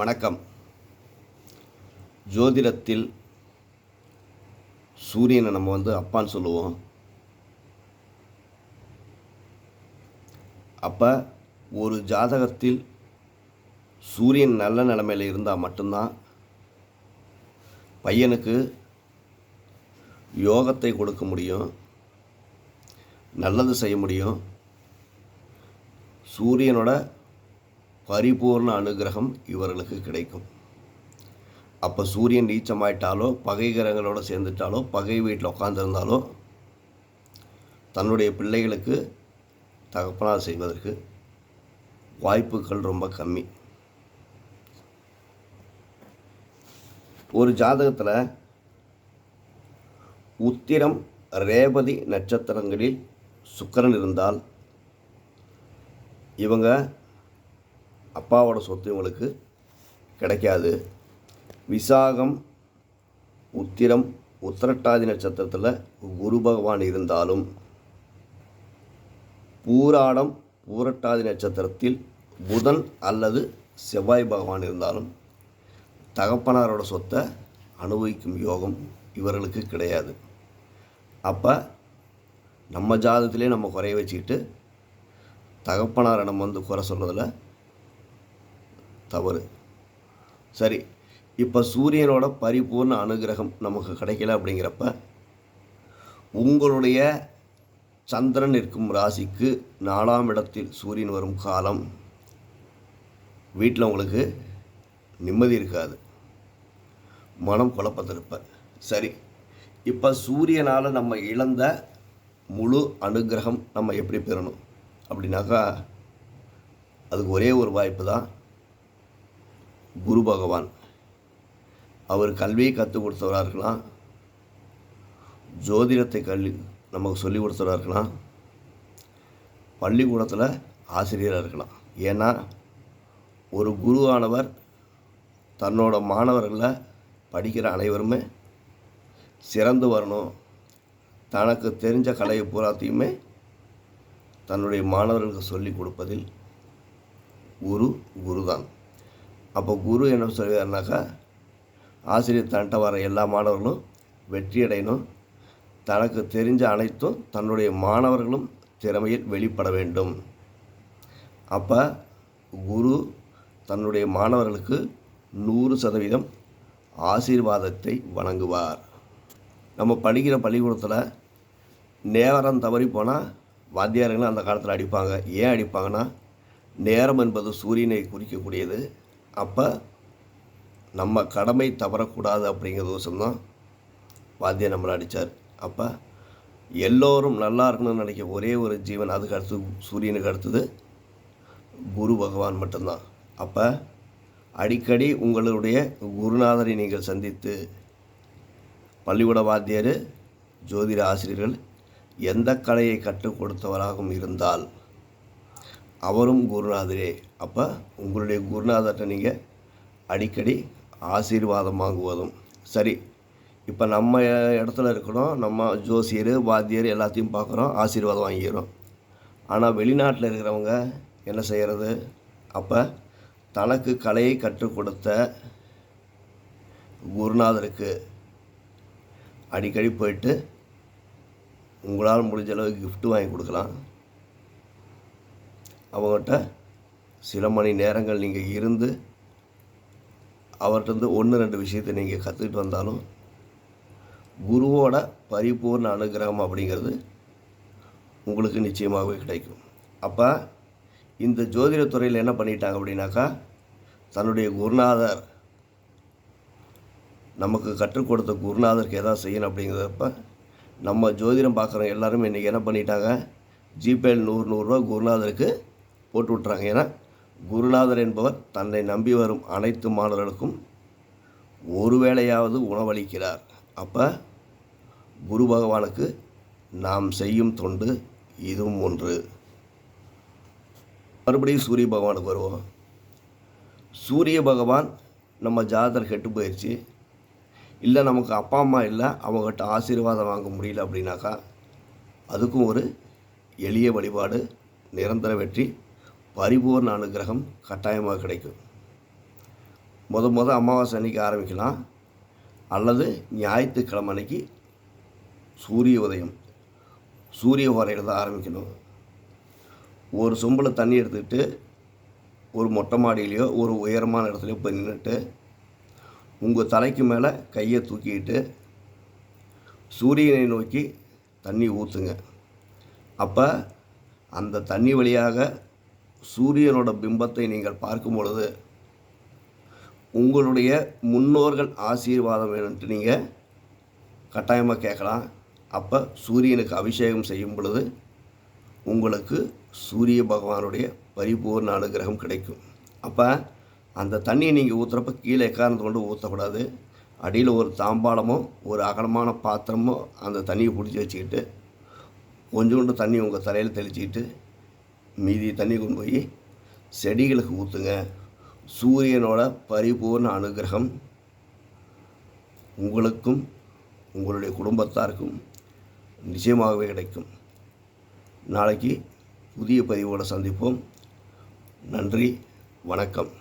வணக்கம். ஜோதிடத்தில் சூரியனை நம்ம வந்து அப்பான்னு சொல்லுவோம். அப்போ ஒரு ஜாதகத்தில் சூரியன் நல்ல நிலைமையில் இருந்தால் மட்டும்தான் பையனுக்கு யோகத்தை கொடுக்க முடியும். நல்லது செய்ய முடியும். சூரியனோட பரிபூர்ண அனுகிரகம் இவர்களுக்கு கிடைக்கும். அப்போ சூரியன் நீச்சமாயிட்டாலோ பகை கிரகங்களோட சேர்ந்துட்டாலோ பகை வீட்டில் உட்காந்துருந்தாலோ தன்னுடைய பிள்ளைகளுக்கு தகப்பனார் செய்வதற்கு வாய்ப்புகள் ரொம்ப கம்மி. ஒரு ஜாதகத்தில் உத்திரம் ரேவதி நட்சத்திரங்களில் சுக்கரன் இருந்தால் இவங்க அப்பாவோட சொத்து இவங்களுக்கு கிடைக்காது. விசாகம் உத்திரம் உத்திரட்டாதி நட்சத்திரத்தில் குரு பகவான் இருந்தாலும் பூராடம் பூரட்டாதி நட்சத்திரத்தில் புதன் அல்லது செவ்வாய் பகவான் இருந்தாலும் தகப்பனாரோட சொத்தை அனுபவிக்கும் யோகம் இவர்களுக்கு கிடையாது. அப்போ நம்ம ஜாதகத்திலே நம்ம குறைய வச்சுக்கிட்டு தகப்பனாரை நம்ம வந்து குறை சொல்கிறதுல தவறு. சரி இப்போ சூரியனோட பரிபூர்ண அனுகிரகம் நமக்கு கிடைக்கல அப்படிங்கிறப்ப உங்களுடைய சந்திரன் இருக்கும் ராசிக்கு நாலாம் இடத்தில் சூரியன் வரும் காலம் வீட்டில் உங்களுக்கு நிம்மதி இருக்காது. மனம் குழப்பத்திருப்பார். சரி இப்போ சூரியனால் நம்ம இழந்த முழு அனுகிரகம் நம்ம எப்படி பெறணும்? அப்படின்னாக்கா அதுக்கு ஒரே ஒரு வாய்ப்பு தான் குரு பகவான். அவர் கல்வியை கற்றுக் கொடுத்தவராக இருக்கலாம். ஜோதிடத்தை கல்வி நமக்கு சொல்லிக் கொடுத்தவராக இருக்கலாம். பள்ளிக்கூடத்தில் ஆசிரியராக இருக்கலாம். ஏன்னா ஒரு குருவானவர் தன்னோட மாணவர்களை படிக்கிற அனைவருமே சிறந்து வரணும். தனக்கு தெரிஞ்ச கலையை பூராத்தையுமே தன்னுடைய மாணவர்களுக்கு சொல்லிக் கொடுப்பதில் குரு குருதான். அப்போ குரு என்ன சொல்லுவார்னாக்கா ஆசிரியர் தன்ட்ட வர எல்லா மாணவர்களும் வெற்றியடையணும். தனக்கு தெரிஞ்ச அனைத்தும் தன்னுடைய மாணவர்களும் திறமையில் வெளிப்பட வேண்டும். அப்போ குரு தன்னுடைய மாணவர்களுக்கு நூறு சதவீதம் ஆசீர்வாதத்தை வழங்குவார் நம்ம படிக்கிற பள்ளிக்கூடத்தில் நேரம் தவறி போனால் வாத்தியாரங்களும் அந்த காலத்தில் அடிப்பாங்க. ஏன் அடிப்பாங்கன்னா நேரம் என்பது சூரியனை குறிக்கக்கூடியது. அப்போ நம்ம கடமை தவறக்கூடாது அப்படிங்கிற தோஷம்தான் வாத்தியார் நம்மளை அடித்தார் அப்போ எல்லோரும் நல்லா இருக்கணும்னு நினைக்க ஒரே ஒரு ஜீவன் அதுக்கு அடுத்து சூரியனுக்கு அடுத்தது குரு பகவான் மட்டும்தான். அப்போ அடிக்கடி உங்களுடைய குருநாதரை நீங்கள் சந்தித்து பள்ளிக்கூட வாத்தியர் ஜோதிட ஆசிரியர்கள் எந்த கலையை கற்றுக் கொடுத்தவராகவும் இருந்தால் அவரும் குருநாதரே. அப்போ உங்களுடைய குருநாதர்கிட்ட நீங்கள் அடிக்கடி ஆசீர்வாதம் வாங்குவதும் சரி. இப்போ நம்ம இடத்துல இருக்கிறோம் நம்ம ஜோசியர் வாத்தியர் எல்லாத்தையும் பார்க்குறோம் ஆசீர்வாதம் வாங்கிக்கிறோம். ஆனால் வெளிநாட்டில் இருக்கிறவங்க என்ன செய்கிறது அப்போ தனக்கு கலையை கற்றுக் கொடுத்த குருநாதருக்கு அடிக்கடி போயிட்டு உங்களால் முடிஞ்ச அளவுக்கு gift வாங்கி கொடுக்கலாம். அவங்ககிட்ட சில மணி நேரங்கள் நீங்கள் இருந்து அவர்கிட்ட ஒன்று ரெண்டு விஷயத்தை நீங்கள் கற்றுக்கிட்டு வந்தாலும் குருவோட பரிபூர்ண அனுகிரகம் அப்படிங்கிறது உங்களுக்கு நிச்சயமாகவே கிடைக்கும். அப்போ இந்த ஜோதிடத் துறையில் என்ன பண்ணிட்டாங்க அப்படின்னாக்கா தன்னுடைய குருநாதர் நமக்கு கற்றுக் கொடுத்த குருநாதருக்கு எதாவது செய்யணும் அப்படிங்கிறப்ப நம்ம ஜோதிடம் பார்க்குற எல்லாருமே இன்றைக்கி என்ன பண்ணிட்டாங்க ஜிபேயில் நூறு நூறுரூவா குருநாதருக்கு போட்டு விட்றாங்க ஏன்னா குருநாதர் என்பவர் தன்னை நம்பி வரும் அனைத்து மாணவர்களுக்கும் ஒரு வேளையாவது உணவளிக்கிறார். அப்போ குரு பகவானுக்கு நாம் செய்யும் தொண்டு இதுவும் ஒன்று. மறுபடியும் சூரிய பகவானுக்கு வருவோம். சூரிய பகவான் நம்ம ஜாதகர் கெட்டு போயிடுச்சு இல்லை நமக்கு அப்பா அம்மா இல்லை அவங்ககிட்ட ஆசீர்வாதம் வாங்க முடியல அப்படின்னாக்கா அதுக்கும் ஒரு எளிய வழிபாடு நிரந்தர வெற்றி பரிபூர்ண அனுகிரகம் கட்டாயமாக கிடைக்கும். முத முத அமாவாசை அன்னைக்கு ஆரம்பிக்கலாம். அல்லது ஞாயிற்றுக்கிழமை அன்னைக்கு சூரிய உதயம். சூரிய உரையில் தான் ஆரம்பிக்கணும். ஒரு சொம்பில் தண்ணி எடுத்துக்கிட்டு ஒரு மொட்டை மாடியிலையோ ஒரு உயரமான இடத்துலையோ போய் நின்றுட்டு உங்கள் தலைக்கு மேலே கையை தூக்கிட்டு சூரியனை நோக்கி தண்ணி ஊற்றுங்க அப்போ அந்த தண்ணி வழியாக சூரியனோட பிம்பத்தை நீங்கள் பார்க்கும் பொழுது உங்களுடைய முன்னோர்கள் ஆசீர்வாதம் வேணும்ட்டு நீங்கள் கட்டாயமாக கேட்கலாம். அப்போ சூரியனுக்கு அபிஷேகம் செய்யும் பொழுது உங்களுக்கு சூரிய பகவானுடைய பரிபூர்ண அனுகிரகம் கிடைக்கும். அப்போ அந்த தண்ணியை நீங்கள் ஊற்றுறப்ப கீழே எக்காரணத்தை கொண்டு ஊற்றக்கூடாது அடியில் ஒரு தாம்பாளமோ ஒரு அகலமான பாத்திரமோ அந்த தண்ணியை பிடிச்சி வச்சுக்கிட்டு கொஞ்சோண்டு தண்ணி உங்கள் தலையில் தெளிச்சிக்கிட்டு மீதி தண்ணி கொண்டு போய் செடிகளுக்கு ஊற்றுங்க சூரியனோட பரிபூர்ண அனுகிரகம் உங்களுக்கும் உங்களுடைய குடும்பத்தாருக்கும் நிச்சயமாகவே கிடைக்கும். நாளைக்கு புதிய பதிவோடு சந்திப்போம். நன்றி வணக்கம்.